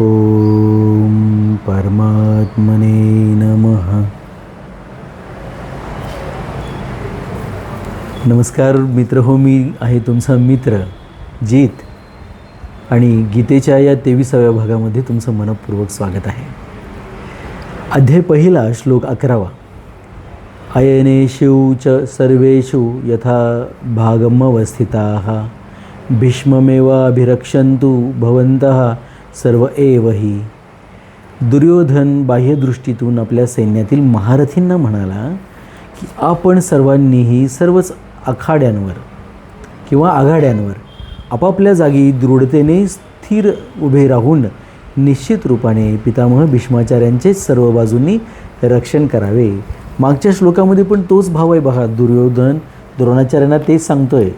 ॐ परमात्मने नमः। नमस्कार मित्र हो मी आहे तुमचा मित्र जीत आणि गीतेच्या या तेविसाव्या भागामध्ये तुमचं मनपूर्वक स्वागत आहे. अध्याय पहिला श्लोक अकरावा. अयनेषु च सर्वेषु यथा भागमवस्थिता भीष्ममेवाभिरक्षन्तु भवन्तः सर्व एव ही दुर्योधन बाह्यदृष्टीतून आपल्या सैन्यातील महारथींना म्हणाला की आपण सर्वांनीही सर्वच आखाड्यांवर किंवा आघाड्यांवर आपापल्या जागी दृढतेने स्थिर उभे राहून निश्चित रूपाने पितामह भीष्माचार्यांचेच सर्व बाजूंनी रक्षण करावे. मागच्या श्लोकामध्ये पण तोच भाव आहे बघा. दुर्योधन द्रोणाचार्यांना तेच सांगतोय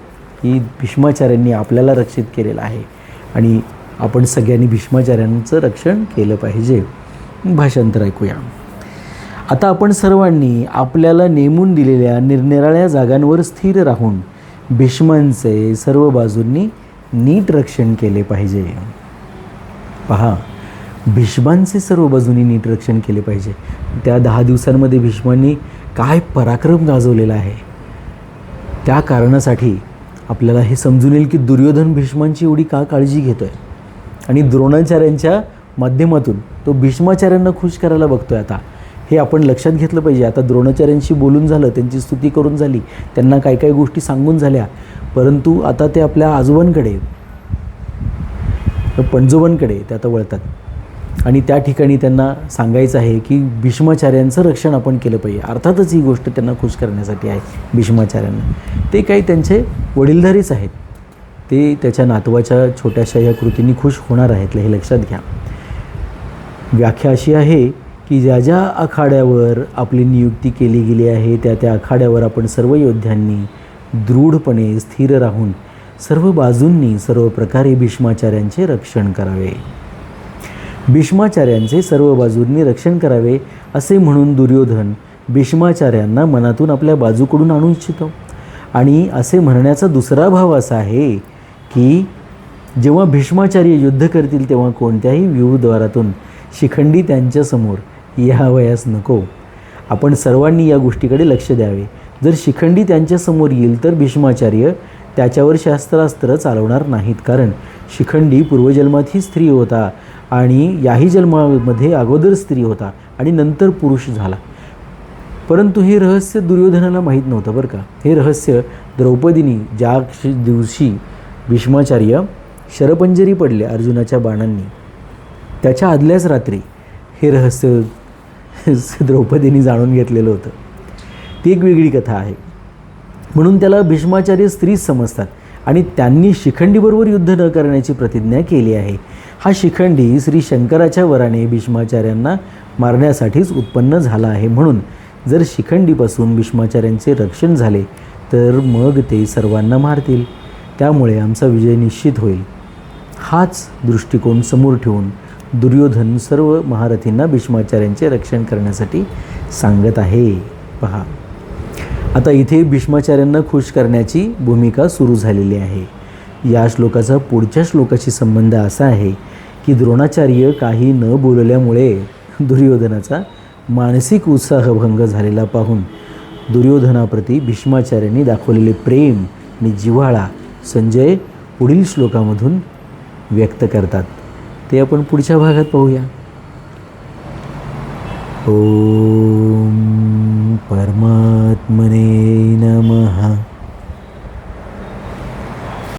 की भीष्माचार्यांनी आपल्याला रक्षित केलेलं आहे. आणि आपण सगळ्यांनी भीष्माचार्यांचं रक्षण केलं पाहिजे. भाषांतर ऐकूया. आता आपण सर्वांनी आपल्याला नेमून दिलेल्या निरनिराळ्या जागांवर स्थिर राहून भीष्मांचे सर्व बाजूंनी नीट रक्षण केले पाहिजे. पहा भीष्मांचे सर्व बाजूंनी नीट रक्षण केले पाहिजे. त्या दहा दिवसांमध्ये भीष्मांनी काय पराक्रम गाजवलेला आहे? त्या कारणासाठी आपल्याला हे समजून येईल की दुर्योधन भीष्मांची एवढी का काळजी घेतो आहे आणि द्रोणाचार्यांच्या माध्यमातून तो भीष्माचार्यांना खुश करायला बघतो आहे आता. हे आपण लक्षात घेतलं पाहिजे. आता द्रोणाचार्यांशी बोलून झालं त्यांची स्तुती करून झाली त्यांना काही काय गोष्टी सांगून झाल्या. परंतु आता ते आपल्या आजोबांकडे पणजोबांकडे ते आता वळतात. आणि त्या ठिकाणी त्यांना सांगायचं आहे की भीष्माचार्यांचं रक्षण आपण केलं पाहिजे. अर्थातच ही गोष्ट त्यांना खुश करण्यासाठी आहे भीष्माचार्यांना. ते काही त्यांचे वडीलधारीच आहेत. ते त्याच्या नातवाच्या छोट्याशा या कृतींनी खुश होणार आहेत. हे लक्षात घ्या. व्याख्या अशी आहे की ज्या ज्या आखाड्यावर आपली नियुक्ती केली गेली आहे त्या त्या आखाड्यावर आपण सर्व योद्ध्यांनी दृढपणे स्थिर राहून सर्व बाजूंनी सर्व प्रकारे भीष्माचार्यांचे रक्षण करावे. भीष्माचार्यांचे सर्व बाजूंनी रक्षण करावे असे म्हणून दुर्योधन भीष्माचार्यांना मनातून आपल्या बाजूकडून आणू इच्छितो. आणि असे म्हणण्याचा दुसरा भाव असा आहे की जेव्हा भीष्माचार्य युद्ध करतील तेव्हा कोणत्याही व्यूहद्वारातून शिखंडी त्यांच्यासमोर यावयास नको. आपण सर्वांनी या गोष्टीकडे लक्ष द्यावे. जर शिखंडी त्यांच्यासमोर येईल तर भीष्माचार्य त्याच्यावर शास्त्रास्त्र चालवणार नाहीत. कारण शिखंडी पूर्वजन्मातही स्त्री होता आणि याही जन्मामध्ये अगोदर स्त्री होता आणि नंतर पुरुष झाला. परंतु हे रहस्य दुर्योधनाला माहीत नव्हतं बरं का. हे रहस्य द्रौपदीनी ज्या दिवशी भीष्माचार्य शरपंजरी पडले अर्जुनाच्या बाणांनी. त्याच्या आदल्याच रात्री हे रहस्य द्रौपदीने जाणून घेतलेलं होतं. ती एक वेगळी कथा आहे. म्हणून त्याला भीष्माचार्य स्त्रीच समजतात आणि त्यांनी शिखंडीबरोबर युद्ध न करण्याची प्रतिज्ञा केली आहे. हा शिखंडी श्री शंकराच्या वराने भीष्माचार्यांना मारण्यासाठीच उत्पन्न झाला आहे. म्हणून जर शिखंडीपासून भीष्माचार्यांचे रक्षण झाले तर मग ते सर्वांना मारतील. त्यामुळे आमचा विजय निश्चित होईल. हाच दृष्टिकोन समोर ठेवून दुर्योधन सर्व महारथींना भीष्माचार्यांचे रक्षण करण्यासाठी सांगत आहे. पहा. आता इथे भीष्माचार्यांना खुश करण्याची भूमिका सुरू झालेली आहे. या श्लोकाचा पुढच्या श्लोकाशी संबंध असा आहे की द्रोणाचार्य काही न बोलल्यामुळे दुर्योधनाचा मानसिक उत्साहभंग झालेला पाहून दुर्योधनाप्रती भीष्माचार्यांनी दाखवलेले प्रेम आणि जिव्हाळा संजय पुढील श्लोकामधून व्यक्त करतात. ते आपण पुढच्या भागात पाहूया. ओ